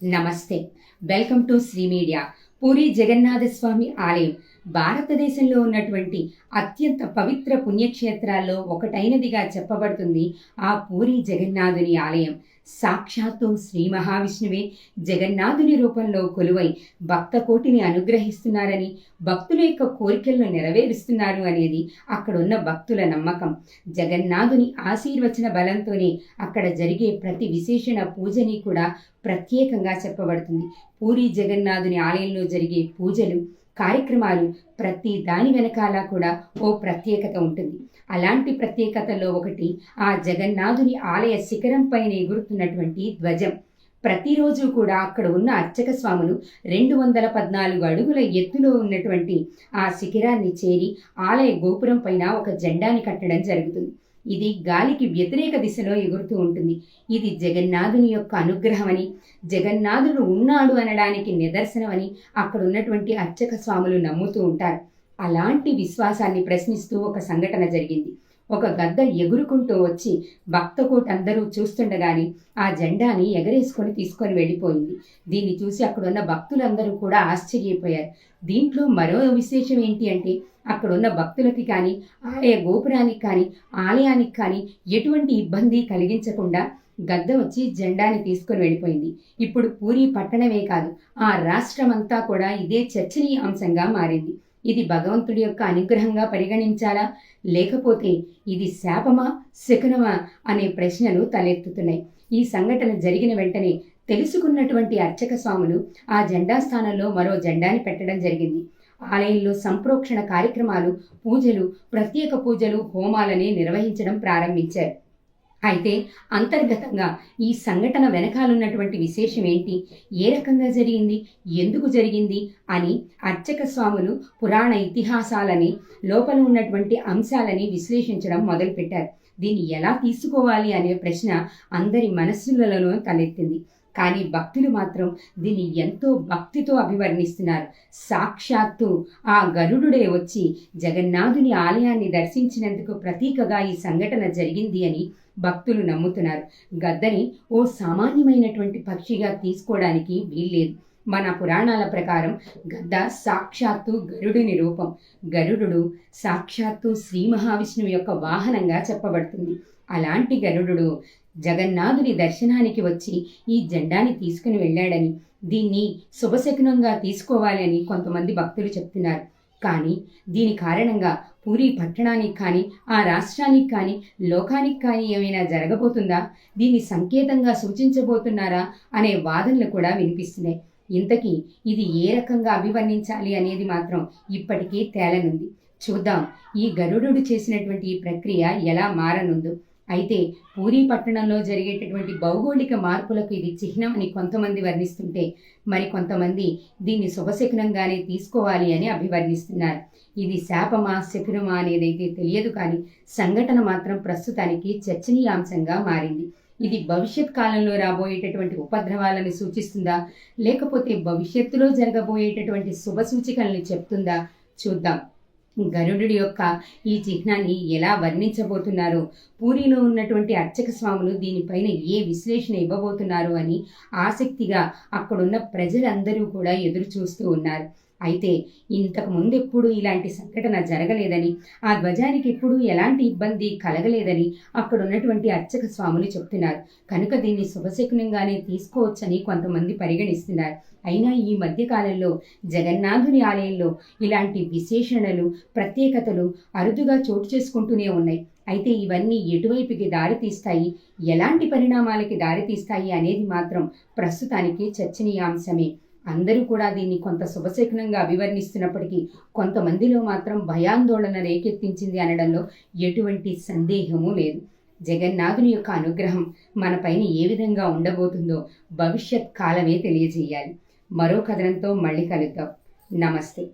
నమస్తే. Welcome to Sri media. Puri Jagannatha Swamy ఆలయం భారతదేశంలో ఉన్నటువంటి అత్యంత పవిత్ర పుణ్యక్షేత్రాల్లో ఒకటైనదిగా చెప్పబడుతుంది ఆ పూరి జగన్నాథుని ఆలయం. సాక్షాత్తు శ్రీ మహావిష్ణువే. జగన్నాథుని రూపంలో కొలువై భక్త కోటిని అనుగ్రహిస్తున్నారని భక్తుల యొక్క కోరికలను నెరవేరుస్తున్నారు అనేది అక్కడున్న భక్తుల నమ్మకం. జగన్నాథుని ఆశీర్వచన బలంతోనే అక్కడ జరిగే ప్రతి విశేషణ పూజని కూడా ప్రత్యేకంగా చెప్పబడుతుంది. పూరి జగన్నాథుని ఆలయంలో జరిగే పూజలు కార్యక్రమాలు ప్రతి దాని వెనకాల కూడా ఓ ప్రత్యేకత ఉంటుంది. అలాంటి ప్రత్యేకతలో ఒకటి ఆ జగన్నాథుని ఆలయ శిఖరంపైన ఎగురుతున్నటువంటి ధ్వజం. ప్రతిరోజు కూడా అక్కడ ఉన్న అర్చక స్వాములు రెండు వందల పద్నాలుగు అడుగుల ఎత్తులో ఉన్నటువంటి ఆ శిఖరాన్ని చేరి ఆలయ గోపురం పైన ఒక జెండాని కట్టడం జరుగుతుంది. ఇది గాలికి వ్యతిరేక దిశలో ఎగురుతూ ఉంటుంది. ఇది జగన్నాథుని యొక్క అనుగ్రహమని జగన్నాథుడు ఉన్నాడు అనడానికి నిదర్శనమని అక్కడ ఉన్నటువంటి అర్చక స్వాములు నమ్ముతూ ఉంటారు. అలాంటి విశ్వాసాన్ని ప్రశ్నిస్తూ ఒక సంఘటన జరిగింది. ఒక గద్ద ఎగురుకుంటూ వచ్చి భక్తకోట్ అందరూ చూస్తుండగాని ఆ జెండాని ఎగరేసుకొని తీసుకొని వెళ్ళిపోయింది. దీన్ని చూసి అక్కడున్న భక్తులందరూ కూడా ఆశ్చర్యపోయారు. దీంట్లో మరో విశేషం ఏంటి అంటే అక్కడున్న భక్తులకి కానీ ఆయా గోపురానికి కానీ ఆలయానికి కానీ ఎటువంటి ఇబ్బంది కలిగించకుండా గద్ద వచ్చి జెండాని తీసుకొని వెళ్ళిపోయింది. ఇప్పుడు పూరి పట్టణమే కాదు ఆ రాష్ట్రమంతా కూడా ఇదే చర్చనీయాంశంగా మారింది. ఇది భగవంతుడి యొక్క అనుగ్రహంగా పరిగణించాలా? లేకపోతే ఇది శాపమా? శకునమా? అనే ప్రశ్నలు తలెత్తుతున్నాయి. ఈ సంఘటన జరిగిన వెంటనే తెలుసుకున్నటువంటి అర్చక స్వాములు ఆ జెండా స్థానంలో మరో జెండాని పెట్టడం జరిగింది. ఆలయంలో సంప్రోక్షణ కార్యక్రమాలు పూజలు ప్రత్యేక పూజలు హోమాలని నిర్వహించడం ప్రారంభించారు. అయితే అంతర్గతంగా ఈ సంఘటన వెనకాలన్నటువంటి విశేషం ఏంటి? ఏ రకంగా జరిగింది? ఎందుకు జరిగింది? అని అర్చక స్వాములు పురాణ ఇతిహాసాలని లోపల ఉన్నటువంటి అంశాలని విశ్లేషించడం మొదలుపెట్టారు. దీన్ని ఎలా తీసుకోవాలి అనే ప్రశ్న అందరి మనస్సులలో తలెత్తింది. కానీ భక్తులు మాత్రం దీన్ని ఎంతో భక్తితో అభివర్ణిస్తున్నారు. సాక్షాత్తు ఆ గరుడుడే వచ్చి జగన్నాథుని ఆలయాన్ని దర్శించినందుకు ప్రతీకగా ఈ సంఘటన జరిగింది అని భక్తులు నమ్ముతున్నారు. గద్దని ఓ సామాన్యమైనటువంటి పక్షిగా తీసుకోవడానికి వీల్లేదు. మన పురాణాల ప్రకారం గద్ద సాక్షాత్తు గరుడుని రూపం. గరుడు సాక్షాత్తు శ్రీ మహావిష్ణువు యొక్క వాహనంగా చెప్పబడుతుంది. అలాంటి గరుడు జగన్నాథుని దర్శనానికి వచ్చి ఈ జెండాని తీసుకుని వెళ్ళాడని దీన్ని శుభశకునంగా తీసుకోవాలని కొంతమంది భక్తులు చెప్తున్నారు. కానీ దీని కారణంగా పూరి పట్టణానికి కానీ ఆ రాష్ట్రానికి కానీ లోకానికి కానీ ఏమైనా జరగబోతుందా? దీన్ని సంకేతంగా సూచించబోతున్నారా? అనే వాదనలు కూడా వినిపిస్తున్నాయి. ఇంతకీ ఇది ఏ రకంగా అభివర్ణించాలి అనేది మాత్రం ఇప్పటికీ తేలనుంది. చూద్దాం ఈ గరుడు చేసినటువంటి ఈ ప్రక్రియ ఎలా మారనుందో. అయితే పూరీ పట్టణంలో జరిగేటటువంటి భౌగోళిక మార్పులకు ఇది చిహ్నం అని కొంతమంది వర్ణిస్తుంటే మరి కొంతమంది దీన్ని శుభశకునంగానే తీసుకోవాలి అని అభివర్ణిస్తున్నారు. ఇది శాపమా శకునమా అనేదైతే తెలియదు కానీ సంఘటన మాత్రం ప్రస్తుతానికి చర్చనీయాంశంగా మారింది. ఇది భవిష్యత్ కాలంలో రాబోయేటటువంటి ఉపద్రవాలను సూచిస్తుందా లేకపోతే భవిష్యత్తులో జరగబోయేటటువంటి శుభ సూచికలను చెప్తుందా చూద్దాం. గరుడు యొక్క ఈ చిహ్నాన్ని ఎలా వర్ణించబోతున్నారో? పూరిలో ఉన్నటువంటి అర్చక స్వాములు దీనిపైన ఏ విశ్లేషణ ఇవ్వబోతున్నారు అని ఆసక్తిగా అక్కడున్న ప్రజలందరూ కూడా ఎదురు చూస్తూ ఉన్నారు. అయితే ఇంతకు ముందు ఎప్పుడు ఇలాంటి సంఘటన జరగలేదని ఆ ధ్వజానికి ఎప్పుడూ ఎలాంటి ఇబ్బంది కలగలేదని అక్కడ ఉన్నటువంటి అర్చక స్వాములు చెప్తున్నారు. కనుక దీన్ని శుభశకునంగానే తీసుకోవచ్చని కొంతమంది పరిగణిస్తున్నారు. అయినా ఈ మధ్యకాలంలో జగన్నాథుని ఆలయంలో ఇలాంటి విశేషణలు ప్రత్యేకతలు అరుదుగా చోటు చేసుకుంటూనే ఉన్నాయి. అయితే ఇవన్నీ ఎటువైపుకి దారి తీస్తాయి? ఎలాంటి పరిణామాలకి దారితీస్తాయి అనేది మాత్రం ప్రస్తుతానికి చర్చనీయాంశమే. అందరూ కూడా దీన్ని కొంత శుభశకునంగా అభివర్ణిస్తున్నప్పటికీ కొంతమందిలో మాత్రం భయాందోళన రేకెత్తించింది అనడంలో ఎటువంటి సందేహము లేదు. జగన్నాథుని యొక్క అనుగ్రహం మనపైన ఏ విధంగా ఉండబోతుందో భవిష్యత్ కాలమే తెలియజేయాలి. మరో కథనంతో మళ్ళీ కలుద్దాం. నమస్తే.